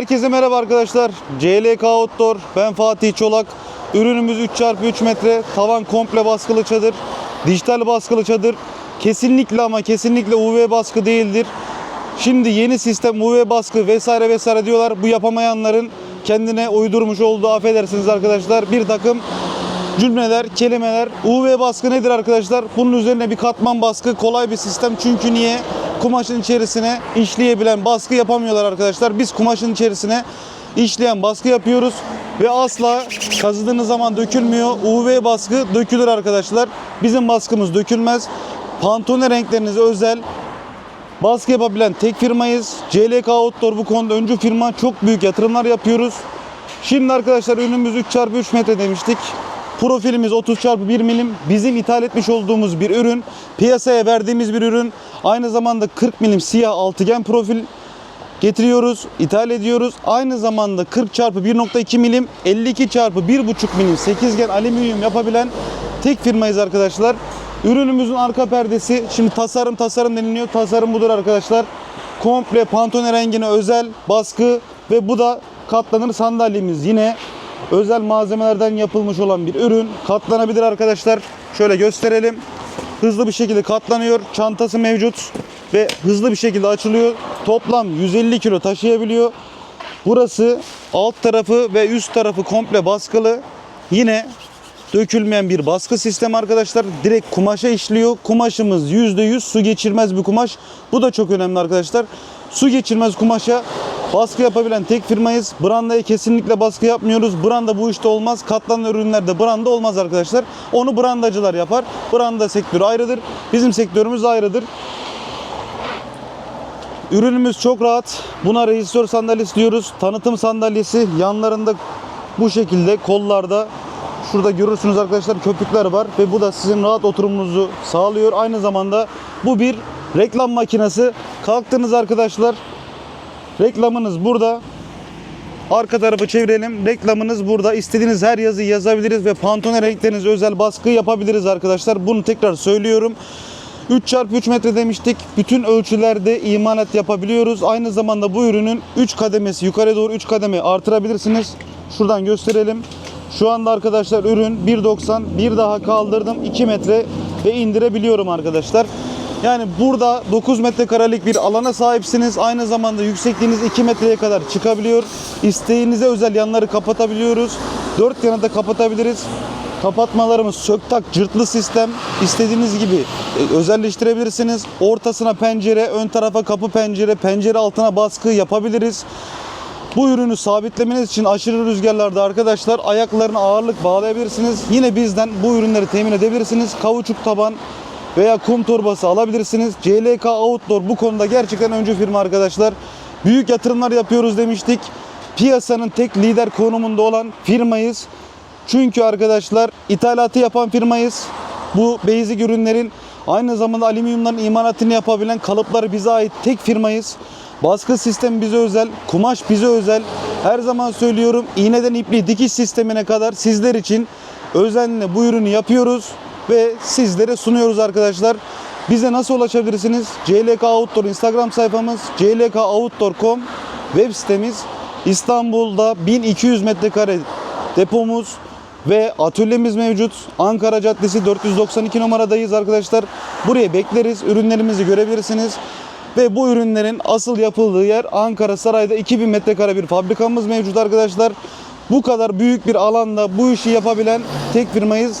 Herkese merhaba arkadaşlar. CLK Outdoor. Ben Fatih Çolak. Ürünümüz 3x3 metre. Tavan komple baskılı çadır. Dijital baskılı çadır. Kesinlikle ama kesinlikle UV baskı değildir. Şimdi yeni sistem UV baskı vesaire vesaire diyorlar. Bu yapamayanların kendine uydurmuş olduğu affedersiniz arkadaşlar. Bir takım cümleler, kelimeler. UV baskı nedir arkadaşlar? Bunun üzerine bir katman baskı kolay bir sistem. Çünkü niye? Kumaşın içerisine işleyebilen baskı yapamıyorlar arkadaşlar. Biz kumaşın içerisine işleyen baskı yapıyoruz ve asla kazıdığınız zaman dökülmüyor. UV baskı dökülür arkadaşlar. Bizim baskımız dökülmez. Pantone renklerinize özel baskı yapabilen tek firmayız. CLK Outdoor bu konuda öncü firma. Çok büyük yatırımlar yapıyoruz. Şimdi arkadaşlar ürünümüz 3x3 metre demiştik. Profilimiz 30 x 1 milim. Bizim ithal etmiş olduğumuz bir ürün. Piyasaya verdiğimiz bir ürün. Aynı zamanda 40 milim siyah altıgen profil getiriyoruz, ithal ediyoruz. Aynı zamanda 40 çarpı 1.2 milim, 52 çarpı 1.5 milim sekizgen alüminyum yapabilen tek firmayız arkadaşlar. Ürünümüzün arka perdesi, şimdi tasarım tasarım deniliyor. Tasarım budur arkadaşlar. Komple Pantone rengine özel baskı ve bu da katlanır sandalyemiz. Yine özel malzemelerden yapılmış olan bir ürün. Katlanabilir arkadaşlar. Şöyle gösterelim. Hızlı bir şekilde katlanıyor. Çantası mevcut ve hızlı bir şekilde açılıyor. Toplam 150 kilo taşıyabiliyor. Burası alt tarafı ve üst tarafı komple baskılı. Yine dökülmeyen bir baskı sistemi arkadaşlar. Direkt kumaşa işliyor. Kumaşımız %100 su geçirmez bir kumaş. Bu da çok önemli arkadaşlar. Su geçirmez kumaşa baskı yapabilen tek firmayız. Brandaya kesinlikle baskı yapmıyoruz. Branda bu işte olmaz. Katlanan ürünlerde branda olmaz arkadaşlar. Onu brandacılar yapar. Branda sektörü ayrıdır. Bizim sektörümüz ayrıdır. Ürünümüz çok rahat. Buna rejistör sandalyesi diyoruz. Tanıtım sandalyesi yanlarında bu şekilde kollarda şurada görürsünüz arkadaşlar köpükler var ve bu da sizin rahat oturumunuzu sağlıyor. Aynı zamanda bu bir reklam makinesi. Kalktınız arkadaşlar. Reklamınız burada. Arka tarafı çevirelim. Reklamınız burada. İstediğiniz her yazıyı yazabiliriz ve pantone renklerinize özel baskı yapabiliriz arkadaşlar. Bunu tekrar söylüyorum. 3x3 metre demiştik. Bütün ölçülerde imalat yapabiliyoruz. Aynı zamanda bu ürünün 3 kademesi yukarı doğru 3 kademe artırabilirsiniz. Şuradan gösterelim. Şu anda arkadaşlar ürün 1.90 bir daha kaldırdım 2 metre ve indirebiliyorum arkadaşlar. Yani burada 9 metrekarelik bir alana sahipsiniz. Aynı zamanda yüksekliğiniz 2 metreye kadar çıkabiliyor. İsteğinize özel yanları kapatabiliyoruz. 4 yanı da kapatabiliriz. Kapatmalarımız söktak cırtlı sistem. İstediğiniz gibi e, özelleştirebilirsiniz. Ortasına pencere, ön tarafa kapı pencere, pencere altına baskı yapabiliriz. Bu ürünü sabitlemeniz için aşırı rüzgarlarda arkadaşlar ayaklarına ağırlık bağlayabilirsiniz. Yine bizden bu ürünleri temin edebilirsiniz. Kauçuk taban veya kum torbası alabilirsiniz. CLK Outdoor bu konuda gerçekten öncü firma arkadaşlar. Büyük yatırımlar yapıyoruz demiştik. Piyasanın tek lider konumunda olan firmayız. Çünkü arkadaşlar ithalatı yapan firmayız. Bu basic ürünlerin aynı zamanda alüminyumların imalatını yapabilen kalıpları bize ait tek firmayız. Baskı sistemi bize özel, kumaş bize özel. Her zaman söylüyorum iğneden ipliği dikiş sistemine kadar sizler için özenle bu ürünü yapıyoruz ve sizlere sunuyoruz arkadaşlar. Bize nasıl ulaşabilirsiniz? CLK Outdoor Instagram sayfamız, clkoutdoor.com web sitemiz. İstanbul'da 1200 metrekare depomuz ve atölyemiz mevcut. Ankara Caddesi 492 numaradayız arkadaşlar. Buraya bekleriz. Ürünlerimizi görebilirsiniz. Ve bu ürünlerin asıl yapıldığı yer Ankara Saray'da 2000 metrekare bir fabrikamız mevcut arkadaşlar. Bu kadar büyük bir alanda bu işi yapabilen tek firmayız.